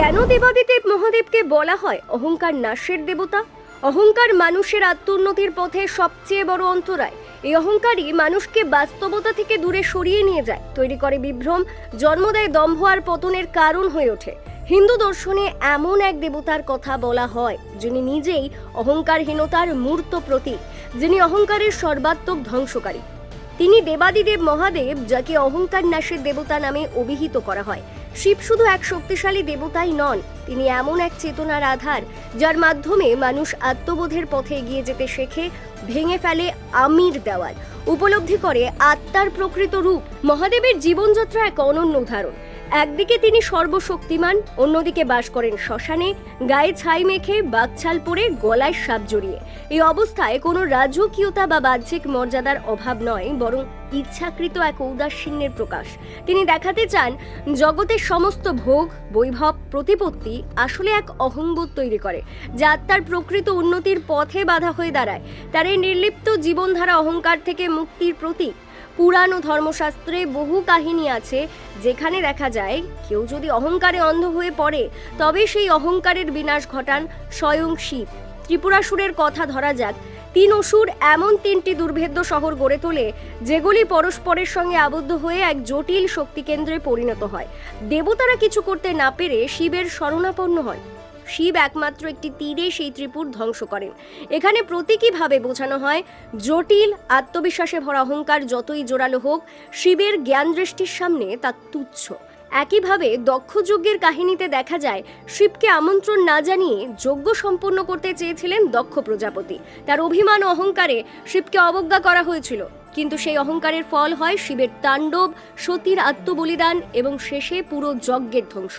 কেন দেবাদিদেব মহাদেবকে বলা হয় অহংকার নাশের দেবতা? অহংকার মানুষের আত্মোন্নতির পথে সবচেয়ে বড় অন্তরায়। এই অহংকারই মানুষকে বাস্তবতা থেকে দূরে সরিয়ে নিয়ে যায়, তৈরি করে বিভ্রম, জন্ম দেয় দম্ভ আর পতনের কারণ হয়ে ওঠে। হিন্দু দর্শনে এমন এক দেবতার কথা বলা হয়, যিনি নিজেই অহংকারহীনতার মূর্ত প্রতীক, যিনি অহংকারের সর্বাত্মক ধ্বংসকারী। তিনি দেবাদিদেব মহাদেব, যাকে অহংকার নাশের দেবতা নামে অভিহিত করা হয়। শিব শুধু এক শক্তিশালী দেবতাই নন, তিনি এমন এক চেতনার আধার, যার মাধ্যমে মানুষ আত্মবোধের পথে এগিয়ে যেতে শেখে, ভেঙে ফেলে আমির দেওয়াল, উপলব্ধি করে আত্মার প্রকৃত রূপ, মহাদেবের জীবনযাত্রা এক অনন্য উদাহরণ। একদিকে তিনি সর্বশক্তিমান, অন্যদিকে বাস করেন শ্মশানে, গায়ে ছাই মেখে বাকছাল পরে গলায় সাপ জড়িয়ে। এই অবস্থায় কোনো রাজকীয়তা বা বাহ্যিক মর্যাদার অভাব নয়, বরং ইচ্ছাকৃত এক ঔদাসীন্যের প্রকাশ। তিনি দেখাতে চান জগতের সমস্ত ভোগ, বৈভব, প্রতিপত্তি আসলে এক অহংবোধ তৈরি করে, যা আত্মার প্রকৃত উন্নতির পথে বাধা হয়ে দাঁড়ায়। তার এই নির্লিপ্ত জীবনধারা অহংকার থেকে মুক্তির প্রতীক। পুরাণ ও ধর্মশাস্ত্রে বহু কাহিনী আছে যেখানে দেখা যায়, কেউ যদি অহংকারে অন্ধ হয়ে পড়ে, তবে সেই অহংকারের বিনাশ ঘটান স্বয়ং শিব। ত্রিপুরাসুরের কথা ধরা যাক, তিন অসুর এমন তিনটি দুর্ভেদ্য শহর গড়ে তোলে, যেগুলি পরস্পরের সঙ্গে আবদ্ধ হয়ে এক জটিল শক্তিকেন্দ্রে পরিণত হয়। দেবতারা কিছু করতে না পেরে শিবের শরণাপন্ন হয় শিব একমাত্র একটি তীরে সেই ত্রিপুর ধ্বংস করেন। এখানে প্রতীকীভাবে বোঝানো হয়, জটিল, আত্মবিশ্বাসে ভরা অহংকার যতই জোরালো হোক, শিবের জ্ঞান দৃষ্টির সামনে তা তুচ্ছ। একইভাবে দক্ষ যজ্ঞের কাহিনীতে দেখা যায়, শিবকে আমন্ত্রণ না জানিয়ে যজ্ঞ সম্পন্ন করতে চেয়েছিলেন দক্ষ প্রজাপতি। তার অভিমান অহংকারে শিবকে অবজ্ঞা করা হয়েছিল। কিন্তু সেই অহংকারের ফল হয় শিবের তাণ্ডব, সতীর আত্মবলিদান এবং শেষে পুরো যজ্ঞের ধ্বংস।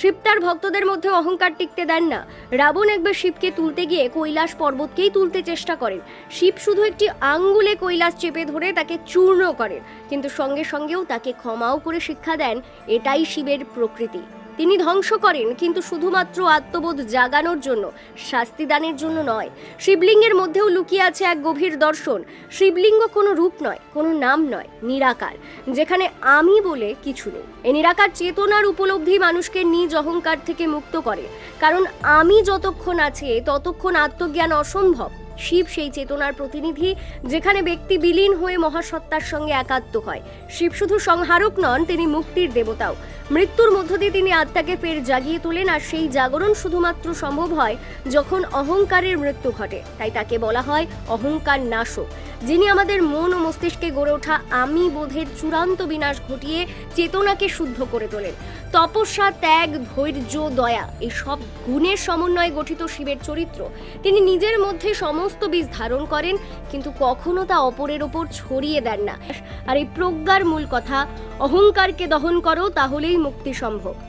শিব তার ভক্তদের মধ্যে অহংকার টিকতে দেন না। রাবণ একবার শিবকে তুলতে গিয়ে কৈলাস পর্বতকেই তুলতে চেষ্টা করেন। শিব শুধু একটি আঙ্গুলে কৈলাস চেপে ধরে তাকে চূর্ণ করেন, কিন্তু সঙ্গে সঙ্গেও তাকে ক্ষমাও করে শিক্ষা দেন। এটাই শিবের প্রকৃতি। তিনি ধ্বংস করেন, কিন্তু শুধুমাত্র আত্মবোধ জাগানোর জন্য, শাস্তিদানের জন্য নয়। শিবলিঙ্গের মধ্যেও লুকিয়ে আছে এক গভীর দর্শন। শিবলিঙ্গ কোনো রূপ নয়, কোনো নাম নয়, নিরাকার, যেখানে আমি বলে কিছু নেই। এই নিরাকার চেতনার উপলব্ধি মানুষকে নিজ অহংকার থেকে মুক্ত করে, কারণ আমি যতক্ষণ আছে, ততক্ষণ আত্মজ্ঞান অসম্ভব। শিব সেই চেতনার প্রতিনিধি, যেখানে ব্যক্তি বিলীন হয়ে মহাসত্তার সঙ্গে একাত্ম হয়। শিব শুধু সংহারক নন, তিনি মুক্তির দেবতাও। মৃত্যুর মধ্য দিয়ে তিনি আত্মাকে ফের জাগিয়ে তোলেন, আর সেই জাগরণ শুধুমাত্র সম্ভব হয় যখন অহংকারের মৃত্যু ঘটে। তাই তাকে বলা হয় অহংকার নাশক। যিনি আমাদের মন ও মস্তিষ্কে গড়ে ওঠা আমি বোধের চূড়ান্ত বিনাশ ঘটিয়ে চেতনাকে শুদ্ধ করে তোলেন। তপস্যা, ত্যাগ, ধৈর্য, দয়া এই সব গুণের সমন্বয়ে গঠিত শিবের চরিত্র। তিনি নিজের মধ্যে সমস্ত বীজ ধারণ করেন, কিন্তু কখনো তা অপরের ওপর ছড়িয়ে দেন না। আর এই প্রজ্ঞার মূল কথা, অহংকারকে দহন করো, তাহলেই মুক্তি সম্ভব।